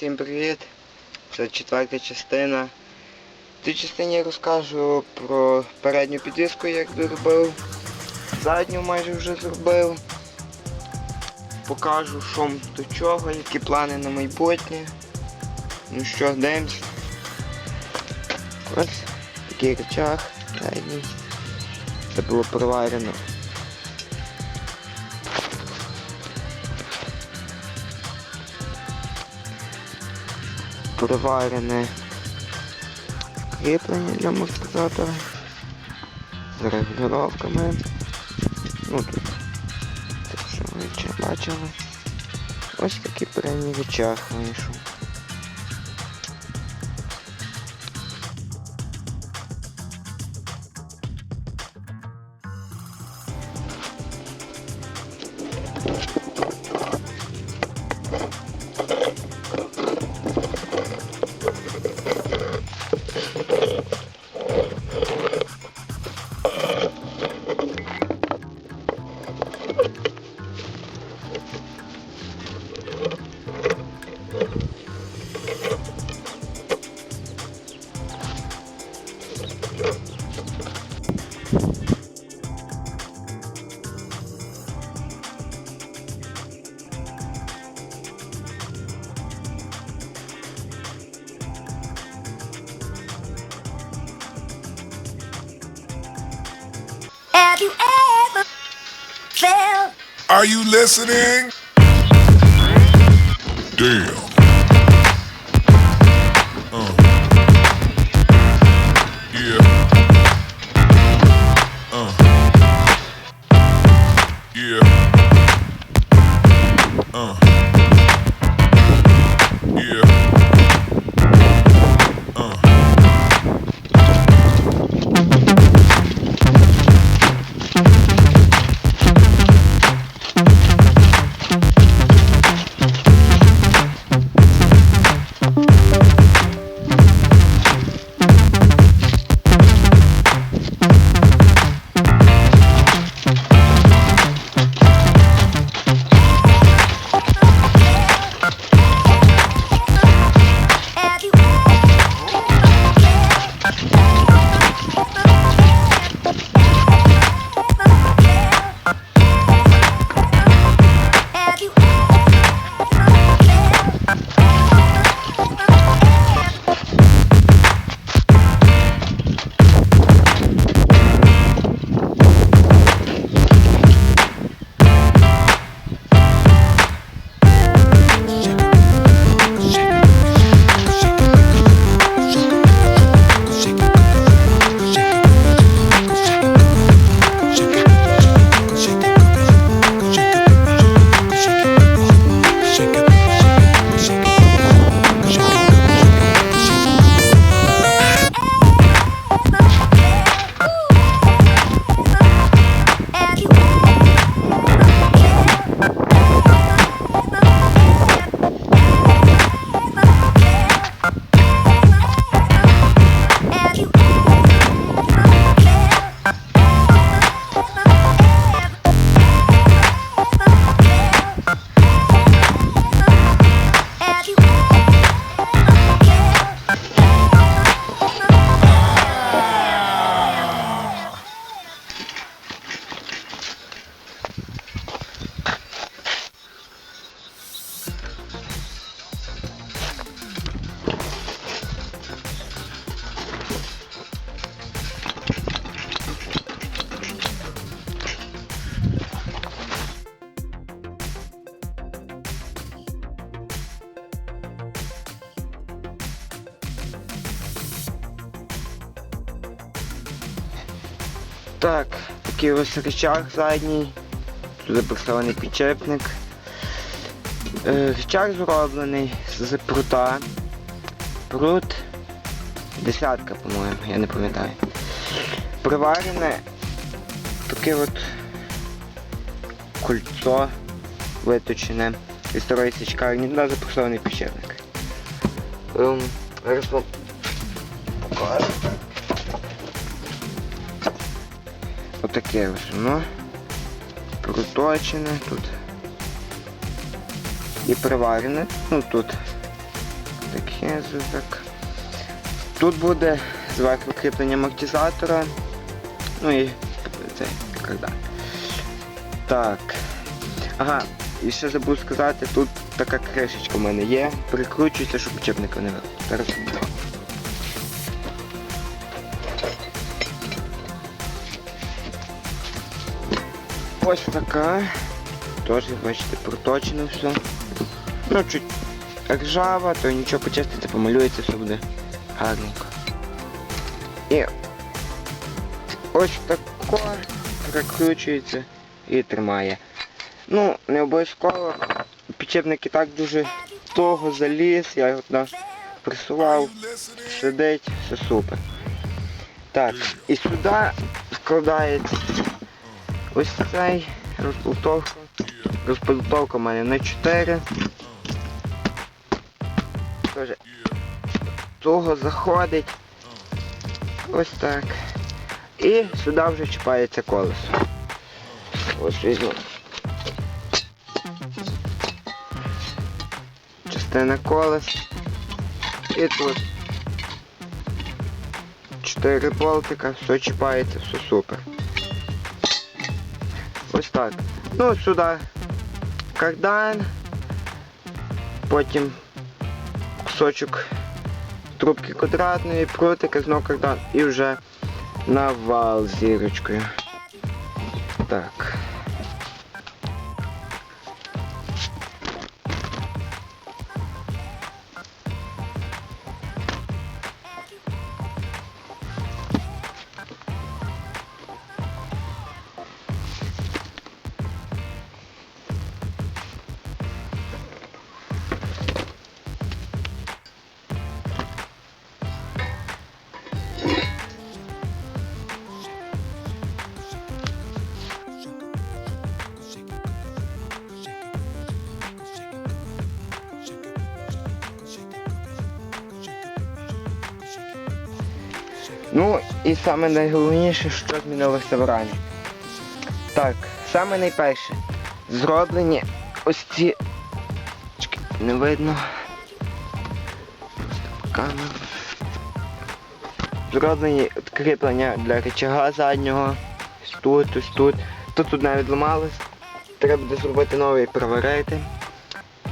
всім привіт! Це четверта частина. В цій частині я розкажу про передню підвіску, як доробив. Задню майже вже зробив. Покажу, що до чого, які плани на майбутнє. Ну що, дивимось. Ось такий речах. Це було проварено. Проварене кріплення для амортизатора з регулюваннями. Ну тут так що ви бачили. Ось такий передній речах вийшов. Have you ever felt Are you listening? Damn. Так, такий ось рычаг задній. Тут поставлений підчепник. Е, Рычаг зроблений з прута. Прут. Десятка, по-моєму, я не пам'ятаю. Приварене таке от кольцо виточене із старої січкарні, туди запресований підчепник. Ем, зараз вам покажу. Отаке ось воно. Проточене тут. І приварене. Ну тут таке зв'язок. Тут буде зверху кріплення амортизатора. Ну і цей кардан. Так. Ага, і ще забув сказати, тут така кришечка в мене є. Прикручується, щоб учебника не вило. Зараз Ось така. Теж, бачите, проточено все. Ну, чуть ржава, то нічого почиститься, помалюється, все буде гарненько. І ось тако прикручується і тримає. Ну, не обов'язково. Підчепник і так дуже того заліз, я його туди присував, сидить, все супер. Так, і сюди складається ось цей розбултовка. Розбултовка в мене на 4. Тоже того заходить. Ось так. І сюди вже чіпається колесо. Ось візьму. Частина колес. І тут. Чотири болтика, все чіпається, все супер. Ось так. Ну, сюди кардан. Потім кусочок трубки квадратної, прутика, знову кардан і вже на вал з зірочкою. Так. Ну і саме найголовніше, що змінилося в рамі. Так, саме найперше. Зроблені ось ці. Чекай, Не видно. Камера. Зроблені от кріплення для рычага заднього. Ось тут, ось тут. Тут тут навіть ламалось. Треба буде зробити новий і проварити.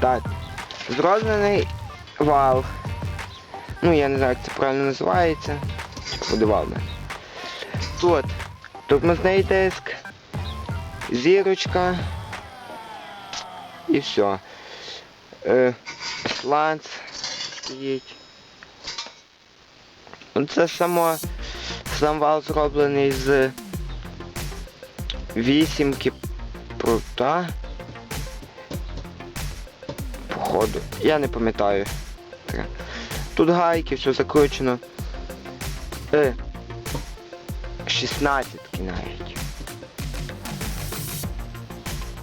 Так. Зроблений вал. Ну я не знаю, як це правильно називається. Мене. Тут тормозний диск, зірочка і все. Е, сланц стоїть. Ну, Це само сам вал зроблений з вісімки прута. Походу. Я не пам'ятаю. Тут гайки, все закручено. Е, 16 навіть.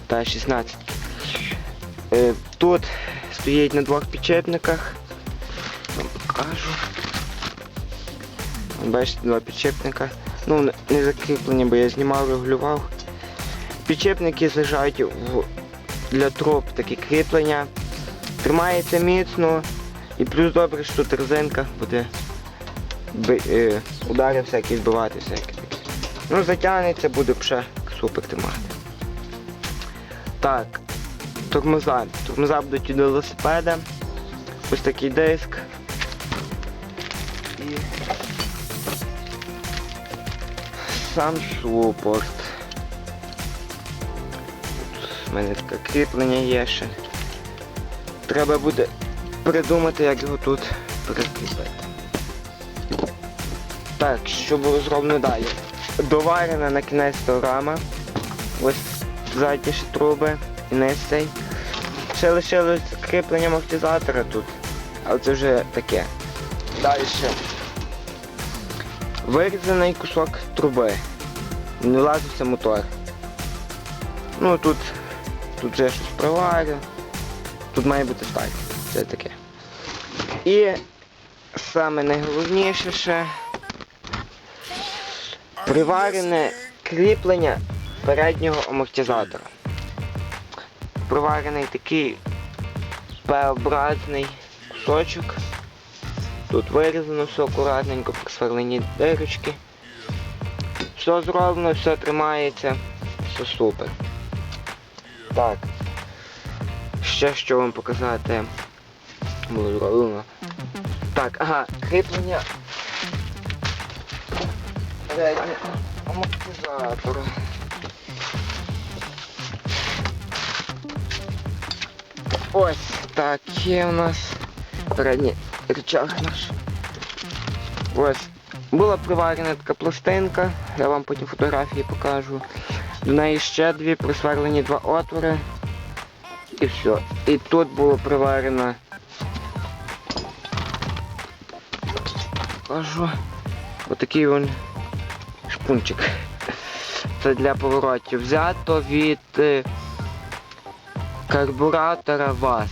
Та 16. Е, тут стоїть на двох підчепниках. Вам покажу. Бачите, два підчепника. Ну, не- закріплені, бо я знімав, регулював. Підчепники зажаті в, для труб такі кріплення. Тримається міцно. І плюс добре, що тут буде е, удари всякі збивати, всякі. Ну, затягнеться, буде ще супер тримати. Так, тормоза. Тормоза будуть від велосипеда. Ось такий диск. І сам супорт. Тут в мене таке кріплення є ще. Треба буде придумати, як його тут прикріпити. Так, що було зроблено далі? Доварена на кінець рама. Ось задні ще труби низ цей. Ще лишилось кріплення амортизатора тут. Але це вже таке. Далі. Вирізаний кусок труби. Не влазився мотор. Ну тут, тут вже щось приварю. Тут має бути сталь. Це таке. І саме найголовніше ще приварене кріплення переднього амортизатора. Приварений такий П-образний кусочок. Тут вирізано все акуратненько, присверлені дирочки. Все зроблено, все тримається, все супер. Так. Ще що вам показати було зроблено. Так, ага, кріплення. Переднє амортизатора. Ось так є у нас передній рычаг наш. Ось. Була приварена така пластинка, я вам потім фотографії покажу. До неї ще дві присверлені два отвори. І все. І тут було приварено. Покажу. Отакий він шпунчик. Це для поворотів. Взято від е, карбуратора ВАЗ.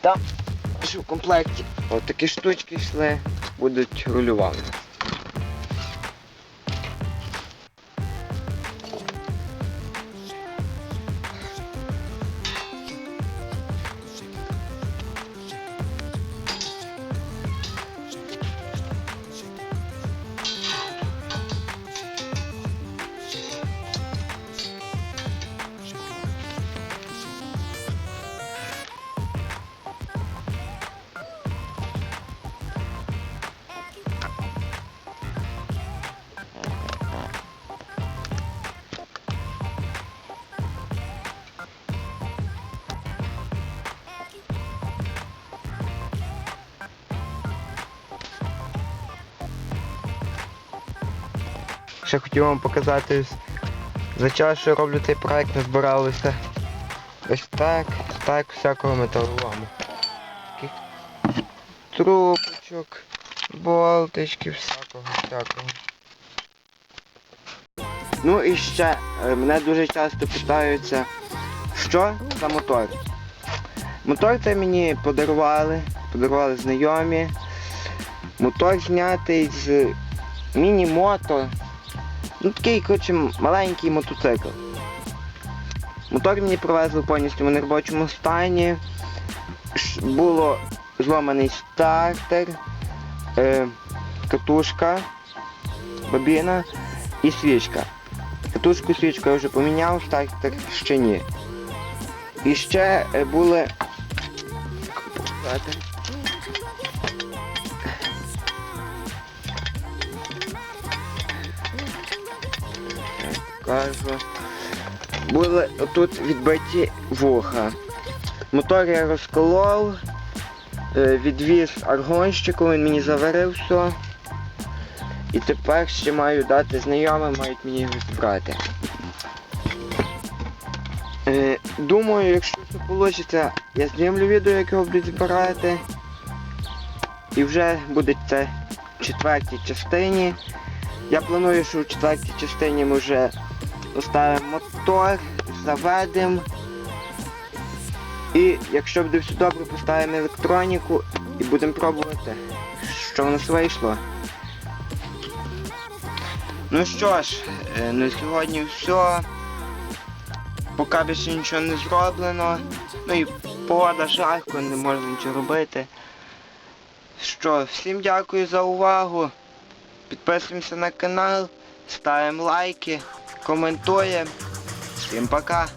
Там що в комплекті отакі штучки йшли, будуть рулювати. Ще хотів вам показати за час, що роблю цей проект, назбиралося ось так, так, всякого металолому. Трубочок, болтички, всякого, всякого. Ну і ще е, мене дуже часто питаються, що за мотор. Мотор це мені подарували, подарували знайомі. Мотор знятий з міні-мото. Ну такий, коротше, маленький мотоцикл. Мотор мені привезли повністю в неробочому стані. Було зломаний стартер, е, катушка, бобіна і свічка. Катушку свічку я вже поміняв, стартер ще ні. І ще е, були. Як. Були тут відбиті вуха. Мотор я розколов, е, відвіз аргонщику, він мені заварив все. І тепер ще маю дати знайомим, мають мені його збрати. Е, думаю, якщо це вийде, я знімлю відео, як його будуть збирати. І вже буде це в четвертій частині. Я планую, що в четвертій частині ми вже поставимо мотор, заведемо. І якщо буде все добре, поставимо електроніку і будемо пробувати, що в нас вийшло. Ну що ж, е, на сьогодні все. Поки більше нічого не зроблено. Ну і погода жарко, не можна нічого робити. Що, всім дякую за увагу. Підписуємося на канал, ставимо лайки, коментуємо. Всім пока!